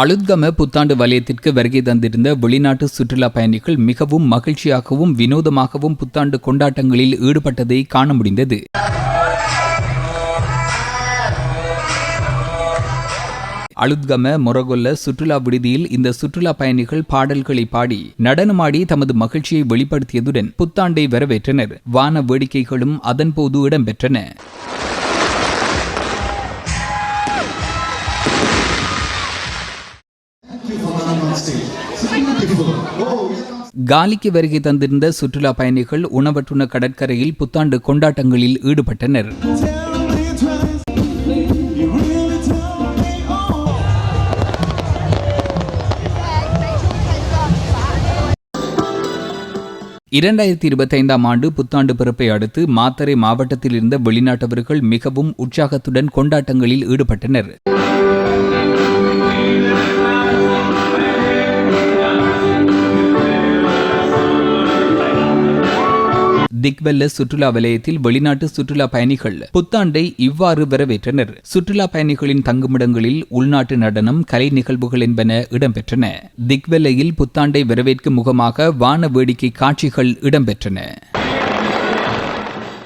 அழுத்கம புத்தாண்டு வலயத்திற்கு வருகை தந்திருந்த வெளிநாட்டு சுற்றுலா பயணிகள் மிகவும் மகிழ்ச்சியாகவும் வினோதமாகவும் புத்தாண்டு கொண்டாட்டங்களில் ஈடுபட்டதை காண முடிந்தது. அழுத்கம மொரகொல்ல சுற்றுலா விடுதியில் இந்த சுற்றுலா பயணிகள் பாடல்களை பாடி நடனமாடி தமது மகிழ்ச்சியை வெளிப்படுத்தியதுடன் புத்தாண்டை வரவேற்றனர். வான வேடிக்கைகளும் அதன்போது இடம்பெற்றன. காலிக்கு வருகை தந்திருந்த சுற்றுலா பயணிகள் உணவற்றுண கடற்கரையில் புத்தாண்டு கொண்டாட்டங்களில் ஈடுபட்டனர். இரண்டாயிரத்தி இருபத்தைந்தாம் ஆண்டு புத்தாண்டு பிறப்பை அடுத்து மாத்தறை மாவட்டத்தில் இருந்த வெளிநாட்டவர்கள் மிகவும் உற்சாகத்துடன் கொண்டாட்டங்களில் ஈடுபட்டனர். திக்வெல்ல சுற்றுலா வலயத்தில் வெளிநாட்டு சுற்றுலா பயணிகள் புத்தாண்டை இவ்வாறு வரவேற்றனர். சுற்றுலா பயணிகளின் தங்குமிடங்களில் உள்நாட்டு நடனம் கலை நிகழ்வுகள் என்பன இடம்பெற்றன. திக்வெல்லையில் புத்தாண்டை வரவேற்கும் முகமாக வான வேடிக்கை காட்சிகள் இடம்பெற்றன.